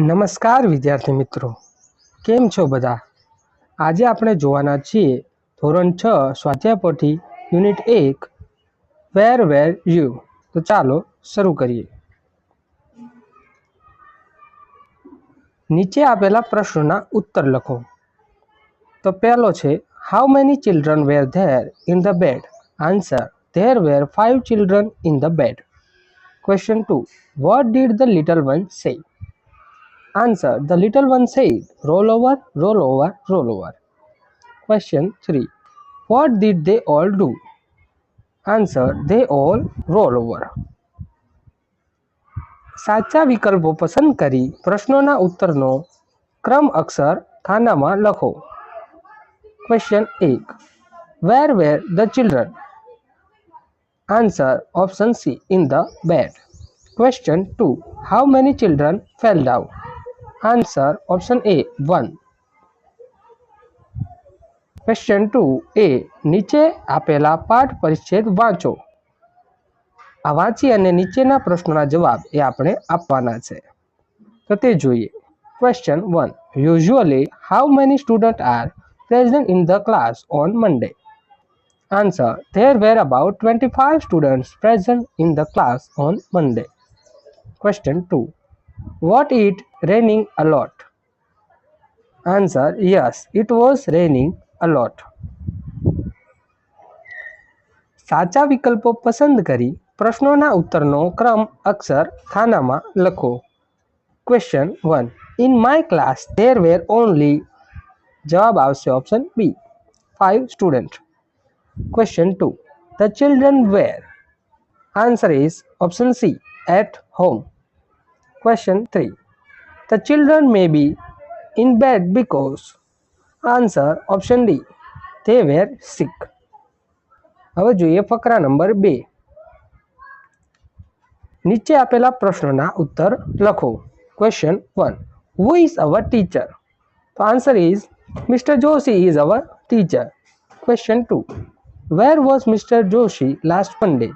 નમસ્કાર વિદ્યાર્થી મિત્રો કેમ છો બધા આજે આપણે જોવાના છીએ ધોરણ છ સ્વાધ્યાય યુનિટ એક વેર વેર યુ તો ચાલો શરૂ કરીએ નીચે આપેલા પ્રશ્નોના ઉત્તર લખો તો પહેલો છે how many children were there in the bed answer there were five children in the bed question two what did the little one say Answer. The little one said, roll over, roll over, roll over. Question 3. What did they all do? Answer. They all roll over. સાચા વિકલ્પો પસંદ કરી પ્રશ્નોના ઉત્તરનો ક્રમ અક્ષર ખાનામાં લખો question એક where were the children answer option C in the bed question two how many children fell down Answer option A 1. Question two એ નીચે આપેલા પાઠ પરિચ્છેદ વાંચો આ વાંચી અને નીચેના પ્રશ્નોના જવાબ એ આપણે આપવાના છે તો તે જોઈએ question one usually how many student are present in the class on Monday answer there were about twenty five students present in the class on Monday question two what it raining a lot? Answer Yes, it was raining a lot. સાચા વિકલ્પો પસંદ કરી પ્રશ્નોના ઉત્તરનો ક્રમ અક્ષર ખાનામાં લખો question one in my class there were only જવાબ આવશે option B five student question two the children were answer is option C at home question three The children may be in bed because answer option D. They were sick. હવે જોઈએ ફકરા number બે નીચે આપેલા પ્રશ્નોના ઉત્તર લખો question one who is our teacher તો answer is mister Joshi is our teacher question two where was mister Joshi last Monday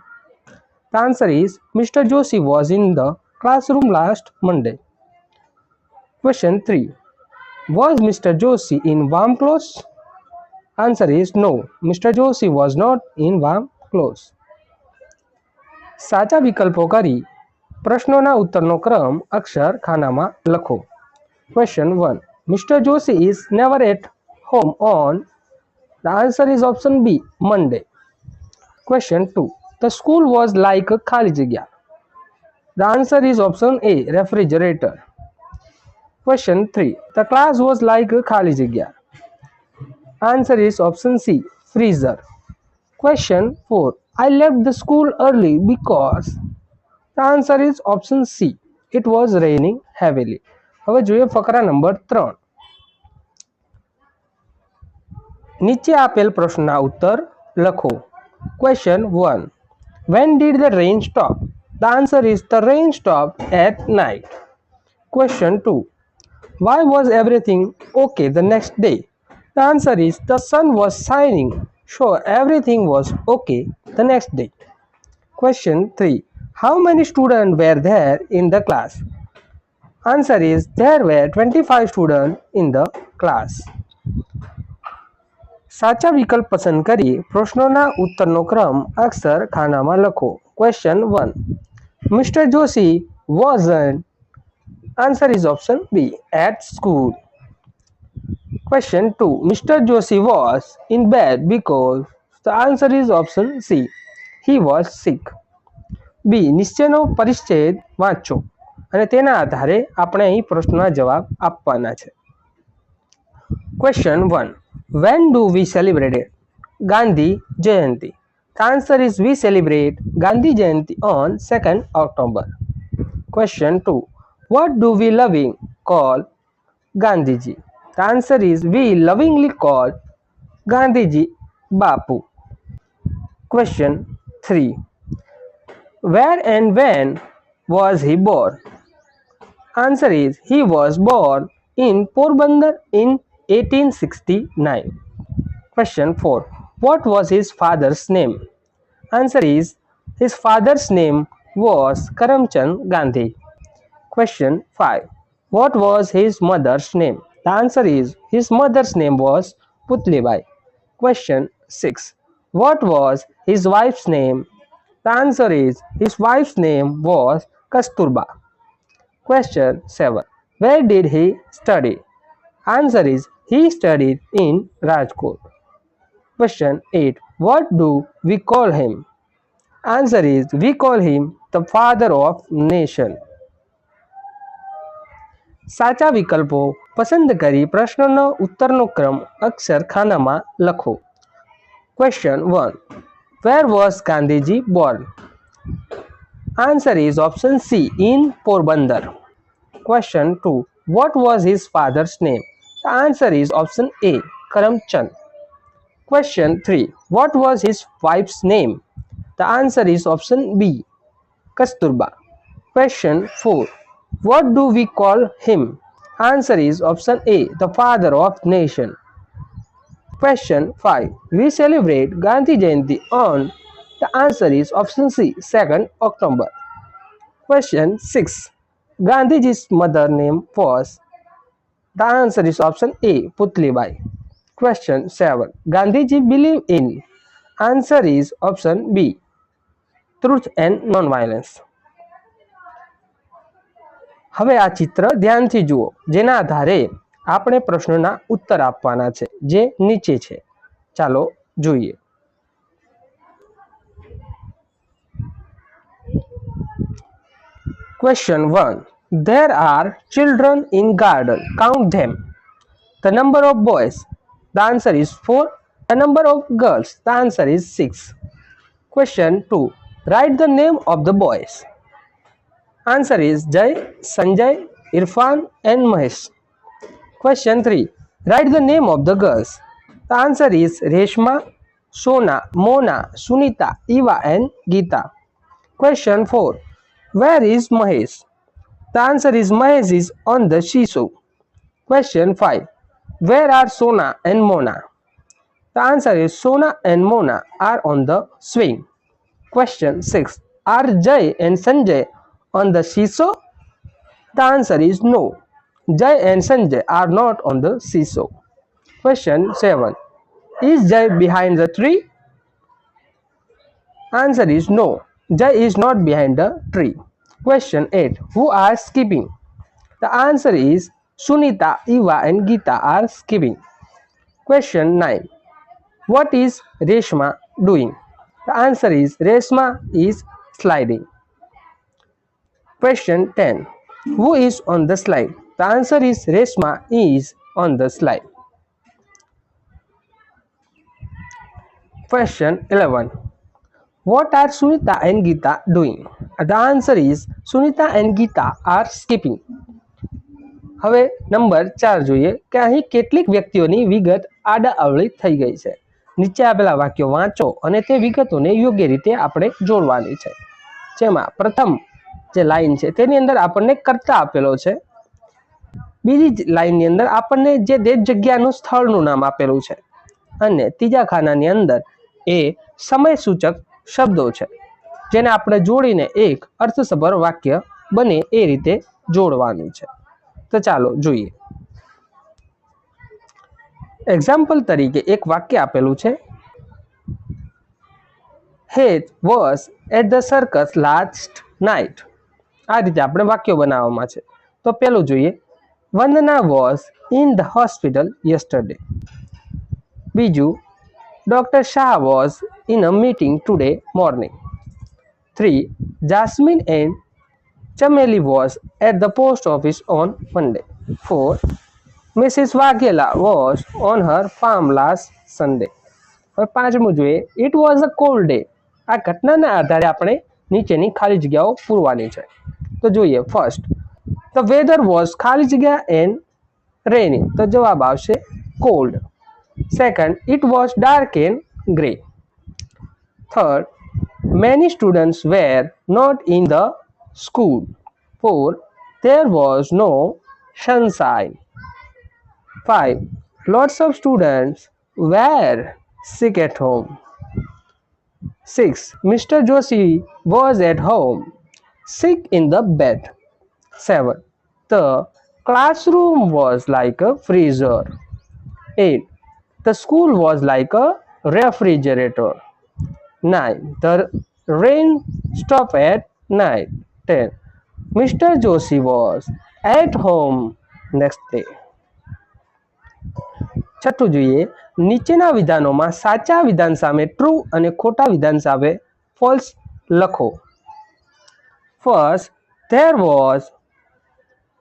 the answer is mister Joshi was in the classroom last Monday Question 3. Was Mr. Joshi in warm clothes? Answer is no. Mr. Joshi was not in warm clothes. સાચા વિકલ્પો કરી પ્રશ્નોના ઉત્તરનો ક્રમ અક્ષર ખાનામાં લખો question one mister Joshi is never at home on the answer is option B Monday question two the school was like ખાલી જગ્યા the answer is option A refrigerator Question 3. The class was like a khali jagya. Answer is option C. Freezer. Question 4. I left the school early because the answer is option C. It was raining heavily. હવે જોઈએ ફકરા number ત્રણ નીચે આપેલ પ્રશ્નના ઉત્તર લખો question one. When did the rain stop? The answer is the rain stopped at night. Question two. Why was everything okay the next day? The answer is the sun was shining, so everything was okay the next day. Question 3. How many students were there in the class? Answer is there were 25 students in the class. સાચા વિકલ્પ પસંદ કરી પ્રશ્નોના ઉત્તરનો ક્રમ અક્ષર ખાનામાં લખો question one mister Joshi wasn't Answer is option B at school. Question 2 Mr. Joshi was in bed because the answer is option C. He was sick. B નિશ્ચયનો પરિચ્છેદ વાંચો અને તેના આધારે આપણે અહીં પ્રશ્નના જવાબ આપવાના છે question one when do we celebrated Gandhi Jayanti the answer is we celebrate Gandhi Jayanti on second October question two What do we loving call Gandhiji? The answer is we lovingly call Gandhiji Bapu. Question 3. Where and when was he born? Answer is he was born in Porbandar in 1869. Question 4. What was his father's name? Answer is his father's name was Karamchand Gandhi. Question 5. What was his mother's name? The answer is his mother's name was Putlibai. Question 6. What was his wife's name? The answer is his wife's name was Kasturba. Question 7. Where did he study? Answer is he studied in Rajkot. Question 8. What do we call him? Answer is we call him the father of nation. સાચા વિકલ્પો પસંદ કરી પ્રશ્નનો ઉત્તરનો ક્રમ અક્ષરખાનામાં લખો question one where was Gandhiji born answer is option C in Porbandar question 2 what was his father's name the answer is option a karamchand question 3 what was his wife's name the answer is option b kasturba question 4 What do we call him? Answer is option A, the father of nation. Question 5. We celebrate Gandhi Jayanti on the answer is option C, 2nd October. Question 6. Gandhiji's mother name was the answer is option A, Putlibai. Question 7. Gandhiji believed in answer is option B, truth and non-violence. हमें यह चित्र ध्यान से જુઓ જેના આધારે આપણે પ્રશ્નોના ઉત્તર આપવાના છે જે નીચે છે ચાલો જોઈએ question 1 there are children in garden count them the number of boys the answer is 4 the number of girls the answer is 6 question 2 write the name of the boys Answer is Jai, Sanjay, Irfan and Mahesh. Question 3. Write the name of the girls. The answer is Reshma, Sona, Mona, Sunita, Eva and Geeta. Question 4. Where is Mahesh? The answer is Mahesh is on the seesaw. Question 5. Where are Sona and Mona? The answer is Sona and Mona are on the swing. Question 6. Are Jay and Sanjay on the seesaw? The answer is no. Jai and Sanjay are not on the seesaw. Question 7. Is Jai behind the tree? Answer is no. Jai is not behind the tree. Question 8. Who are skipping? The answer is Sunita, Eva and Gita are skipping. Question 9. What is Reshma doing? The answer is Reshma is sliding. Question 10. Who is on the slide? The answer is Reshma is on the slide. Question 11. What are Sunita and Gita doing? The answer is Sunita and Gita are skipping. હવે number ચાર જોઈએ કે અહીં કેટલીક વ્યક્તિઓની વિગત આડાઅવળી થઈ ગઈ છે નીચે આપેલા વાક્યો વાંચો અને તે વિગતોને યોગ્ય રીતે આપણે જોડવાની છે જેમાં પ્રથમ જે લાઈન છે તેની અંદર આપણને કરતા આપેલો છે બીજી લાઈનની અંદર આપણને જે તે જગ્યાનું સ્થળનું નામ આપેલું છે અને ત્રીજા ખાનાની અંદર એ સમય સૂચક શબ્દો છે જેને આપણે જોડીને એક અર્થસભર વાક્ય બને એ રીતે જોડવાનું છે તો ચાલો જોઈએ એક્ઝામ્પલ તરીકે એક વાક્ય આપેલું છે Het was at the circus last night આ રીતે આપણે વાક્યો બનાવવામાં છે તો પેલું જોઈએ Vandana was in the hospital yesterday બીજું doctor Shah was in a meeting today morning three Jasmine and Chameli was at the post office on Monday four Mrs Vaghela was on her farm last Sunday હવે પાંચમું જોઈએ it was a cold day આ ઘટનાના આધારે આપણે નીચેની ખાલી જગ્યાઓ પૂરવાની છે તો જોઈએ ફર્સ્ટ ધ વેધર વોઝ ખાલી જગ્યા એન્ડ રેની તો જવાબ આવશે cold second it was dark and grey third many students were not in the school four there was no sunshine 5 lots of students were sick at home 6 mr joshi was at home sick in the bed. 7. The classroom was like a freezer. 8. The school was like a refrigerator. 9. The rain stopped at night. 10. Mr. Joshi was at home next day. છઠ્ઠું જોઈએ નીચેના વિધાનોમાં સાચા વિધાન સામે true અને ખોટા વિધાન સામે ફોલ્સ લખો First, there was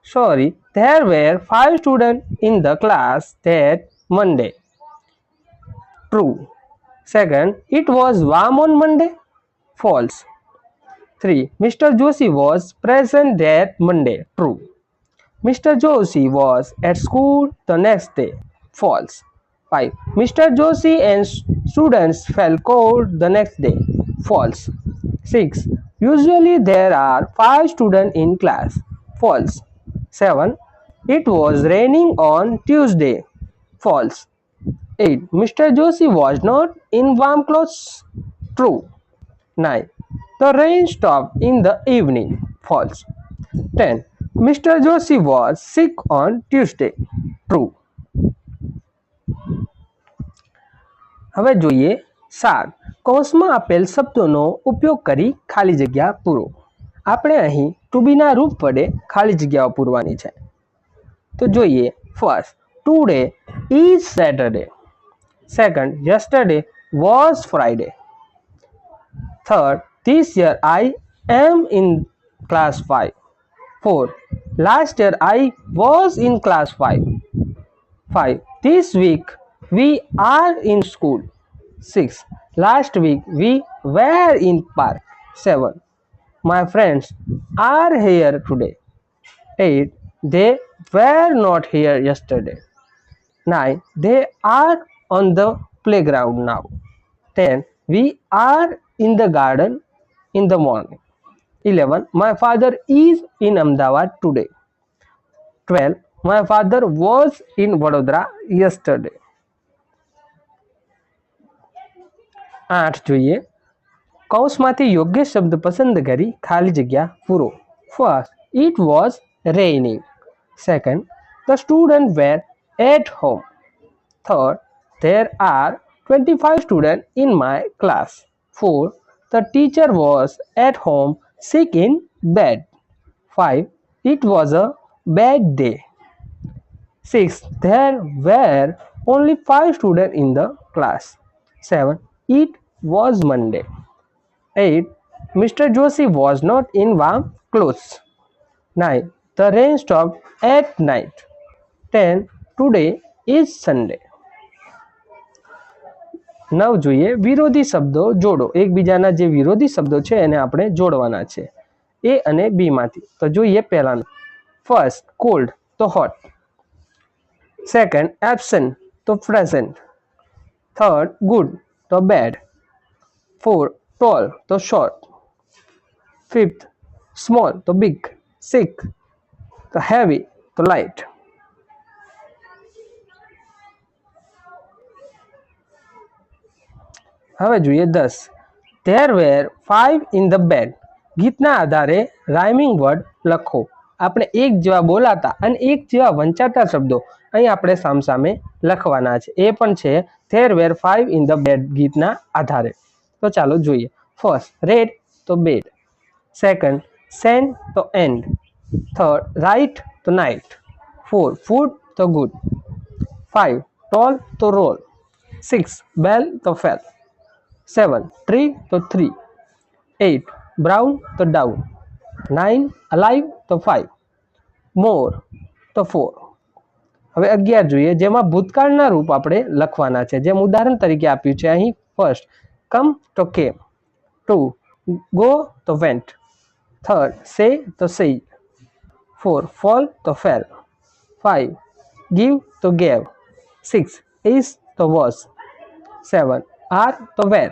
sorry, there were five students in the class that Monday. True. Second, it was warm on Monday. False. 3. Mr. Josie was present that Monday. True. Mr. Josie was at school the next day. False. 5. Mr. Josie and students fell cold the next day. False. 6. Usually there are 5 students in class. False. 7. It was raining on Tuesday. False. 8. Mr. Joshi was not in warm clothes. True. 9. The rain stopped in the evening. False. 10. Mr. Joshi was sick on Tuesday. True. હવે જોઈએ સાત કૌંસમાં આપેલ શબ્દોનો ઉપયોગ કરી ખાલી જગ્યા પૂરો આપણે અહીં ટુબીના રૂપ વડે ખાલી જગ્યાઓ પૂરવાની છે તો જોઈએ first today is Saturday second yesterday was Friday third this year I am in class five four last year I was in class five five this week we are in school 6. Last week we were in park. 7. My friends are here today. 8. They were not here yesterday. 9. They are on the playground now. 10. We are in the garden in the morning. 11. My father is in Ahmedabad today. 12. My father was in Vadodara yesterday. आठ जुए कौस में योग्य शब्द पसंद करी खाली जगह पूरा first it was raining second the student were at home third there are twenty five student in my class four the teacher was at home sick in bed five it was a bad day six there were only five student in the class seven It was Monday. 8. Mr. Joshi was not in warm clothes. 9. The rain stopped at night. 10. Today is Sunday. નવ જોઈએ વિરોધી શબ્દો જોડો એકબીજાના જે વિરોધી શબ્દો છે એને આપણે જોડવાના છે એ અને બી માંથી તો જોઈએ પહેલાનું ફર્સ્ટ કોલ્ડ તો હોટ સેકન્ડ એબસન્ટ તો પ્રેઝન્ટ થર્ડ ગુડ तो बेड फोर टॉल तो शॉर्ट फिफ्थ स्मॉल तो बिग सिक्स तो हैवी तो लाइट हमें जुए दस there were five in the bed गीतना आधार राइमिंग वर्ड लखो આપણે એક જેવા બોલાતા અને એક જેવા વંચાતા શબ્દો અહીં આપણે સામસામે લખવાના છે એ પણ છે there were five in the bed ગીતના આધારે તો ચાલો જોઈએ ફર્સ્ટ રેડ તો બેડ સેકન્ડ સેન તો એન્ડ થર્ડ રાઈટ તો નાઇટ ફોર ફૂડ તો ગુડ ફાઇવ ટોલ તો રોલ સિક્સ બેલ તો ફેલ સેવન ટ્રી તો થ્રી એટ બ્રાઉન તો ડાઉન નાઇન અલાઈવ तो 5 मोर तो 4 હવે 11 જોઈએ જેમાં ભૂતકાળનું રૂપ આપણે લખવાના છે જેમ ઉદાહરણ તરીકે આપ્યું છે અહીં ફર્સ્ટ કમ ટુ કે 2 ગો તો વેન્ટ 3 સે તો સે 4 ફોલ તો ફેલ્લ 5 ગિવ તો ગેવ 6 ઇઝ તો વોઝ 7 આર તો વેર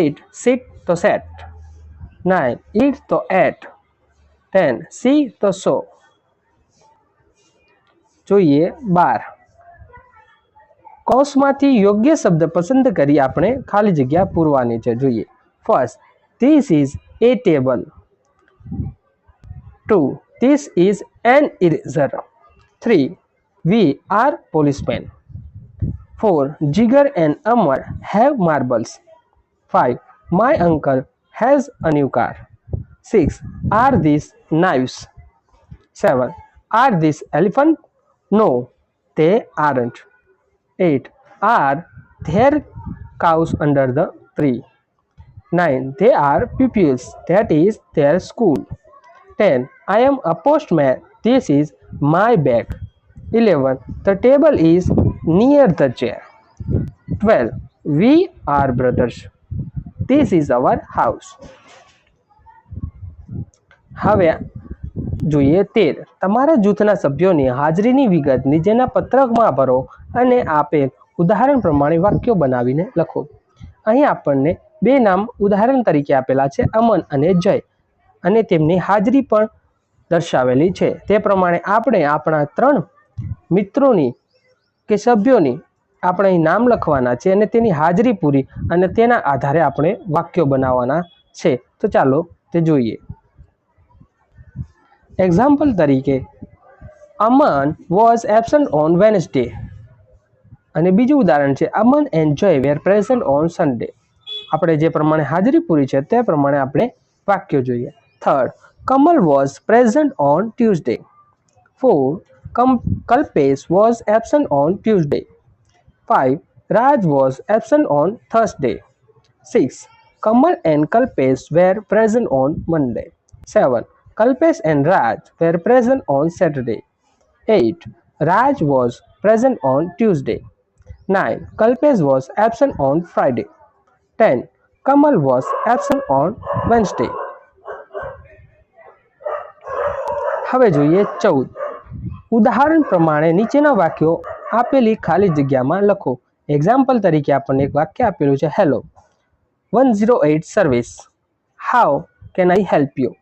8 સિટ તો સેટ 9 ઈટસ તો એટ ટેન સી તો સો જોઈએ બાર કૌશમાંથી યોગ્ય શબ્દ પસંદ કરી આપણે ખાલી જગ્યા પૂરવાની છે જોઈએ first this is a table two this is an eraser three we are policeman four Jigar and Amar have marbles five my uncle has a new car 6. Are these knives? 7. Are these elephant? No, they aren't. 8. Are there cows under the tree? 9. They are pupils. That is their school. 10. I am a postman. This is my bag. 11. The table is near the chair. 12. We are brothers. This is our house. હવે જોઈએ તેર તમારા જૂથના સભ્યોની હાજરીની વિગત નીચેના પત્રકમાં ભરો અને આપેલ ઉદાહરણ પ્રમાણે વાક્યો બનાવીને લખો અહીં આપણને બે નામ ઉદાહરણ તરીકે આપેલા છે અમન અને જય અને તેમની હાજરી પણ દર્શાવેલી છે તે પ્રમાણે આપણે આપણા ત્રણ મિત્રોની કે સભ્યોની આપણે અહીં નામ લખવાના છે અને તેની હાજરી પૂરી અને તેના આધારે આપણે વાક્યો બનાવવાના છે તો ચાલો તે જોઈએ એક્ઝામ્પલ તરીકે Aman was absent on Wednesday અને બીજું ઉદાહરણ છે Aman and Joy were present on Sunday આપણે જે પ્રમાણે હાજરી પૂરી છે તે પ્રમાણે આપણે વાક્યો જોઈએ third Kamal was present on Tuesday four કમ Kalpesh was absent on Tuesday five Raj was absent on Thursday six Kamal and Kalpesh were present on Monday seven Kalpesh and Raj were present on Saturday. 8. Raj was present on Tuesday. 9. Kalpesh was absent on Friday. 10. Kamal was absent on Wednesday. હવે જોઈએ ચૌદ ઉદાહરણ પ્રમાણે નીચેના વાક્યો આપેલી ખાલી જગ્યામાં લખો એક્ઝામ્પલ તરીકે આપણને એક વાક્ય આપેલું છે hello one zero eight service how can I help you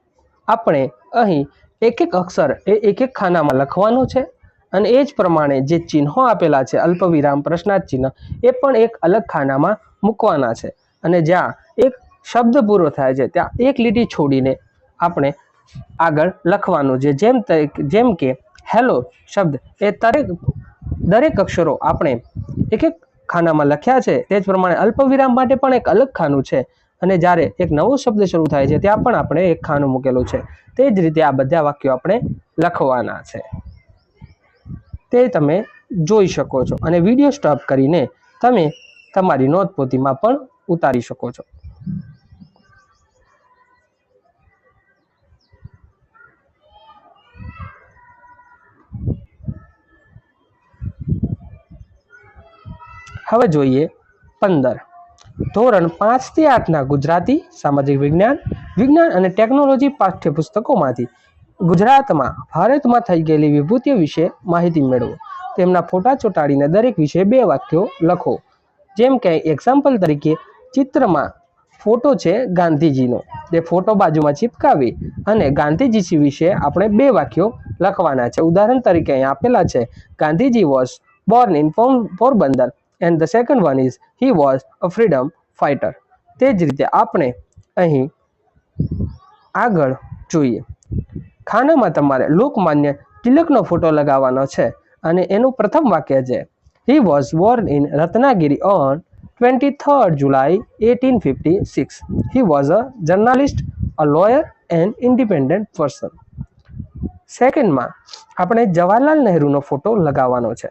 આપણે અહીં એક એક અક્ષર એ એક એક ખાનામાં લખવાનું છે અને એ જ પ્રમાણે જે ચિહ્નો આપેલા છે અલ્પવિરામ પ્રશ્નાર્થ ચિહ્ન એ પણ એક અલગ ખાનામાં મૂકવાના છે અને જ્યાં એક શબ્દ પૂરો થાય છે ત્યાં એક લીટી છોડીને આપણે આગળ લખવાનું છે જેમ જેમ કે હેલો શબ્દ એ દરેક દરેક અક્ષરો આપણે એક એક ખાનામાં લખ્યા છે તે જ પ્રમાણે અલ્પવિરામ માટે પણ એક અલગ ખાનું છે અને જ્યારે એક નવો શબ્દ શરૂ થાય છે ત્યાં પણ આપણે એક ખાનું મૂકેલું છે તે જ રીતે આ બધા વાક્યો આપણે લખવાના છે તે તમે જોઈ શકો છો અને વિડીયો સ્ટોપ કરીને તમે તમારી નોંધપોથીમાં પણ ઉતારી શકો છો હવે જોઈએ પંદર ધોરણ પાંચથી આઠના ગુજરાતી સામાજિક વિજ્ઞાન વિજ્ઞાન અને ટેકનોલોજી પાઠ્યપુસ્તકોમાંથી ગુજરાતમાં ભારતમાં થઈ ગયેલી વિભૂતિઓ વિશે માહિતી મેળવો તેમના ફોટા ચોંટાડીને દરેક વિશે બે વાક્યો લખો જેમ કે એક્ઝામ્પલ તરીકે ચિત્રમાં ફોટો છે ગાંધીજીનો તે ફોટો બાજુમાં ચિપકાવી અને ગાંધીજી વિશે આપણે બે વાક્યો લખવાના છે ઉદાહરણ તરીકે અહીં આપેલા છે Gandhiji was born in Porbandar and the second one is he was a freedom fighter તે જ રીતે આપણે અહીં આગળ જોઈએ ખાનામાં તમારે લોકમાન્ય તિલકનો ફોટો લગાવવાનો છે અને એનું પ્રથમ વાક્ય છે he was born in Ratnagiri on twenty third July eighteen fifty six he was a journalist a lawyer and independent person સેકન્ડમાં આપણે જવાહરલાલ નહેરુનો ફોટો લગાવવાનો છે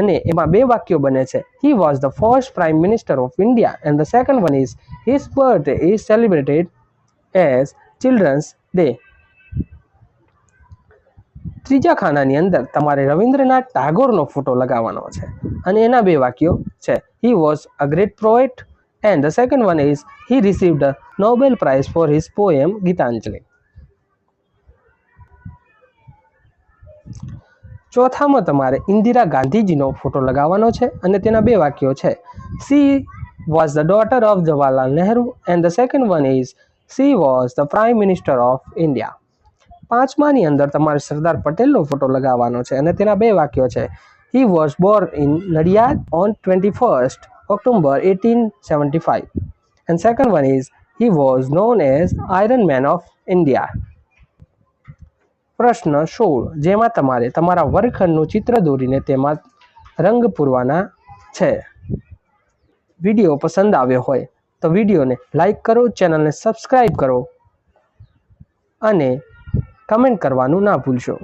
અને એમાં બે વાક્યો બને છે he was the first prime minister of India and the second one is his birthday is celebrated as children's day ત્રીજા ખાનાની અંદર તમારે રવિન્દ્રનાથ ટાગોરનો ફોટો લગાવવાનો છે અને એના બે વાક્યો છે he was a great poet and the second one is he received Nobel prize for his poem Gitanjali ચોથામાં તમારે ઇન્દિરા ગાંધીજીનો ફોટો લગાવવાનો છે અને તેના બે વાક્યો છે she was the daughter of Jawaharlal Nehru and the second one is she was the prime minister of India પાંચમાની અંદર તમારે સરદાર પટેલનો ફોટો લગાવવાનો છે અને તેના બે વાક્યો છે he was born in Nadiad on twenty first October eighteen seventy five and second one is he was known as iron man of India પ્રશ્ન સોળ જેમાં તમારે તમારા વર્ગખંડનું ચિત્ર દોરીને તેમાં રંગ પૂરવાના છે વિડીયો પસંદ આવ્યો હોય તો વિડીયોને લાઈક કરો ચેનલને સબસ્ક્રાઈબ કરો અને કમેન્ટ કરવાનું ના ભૂલશો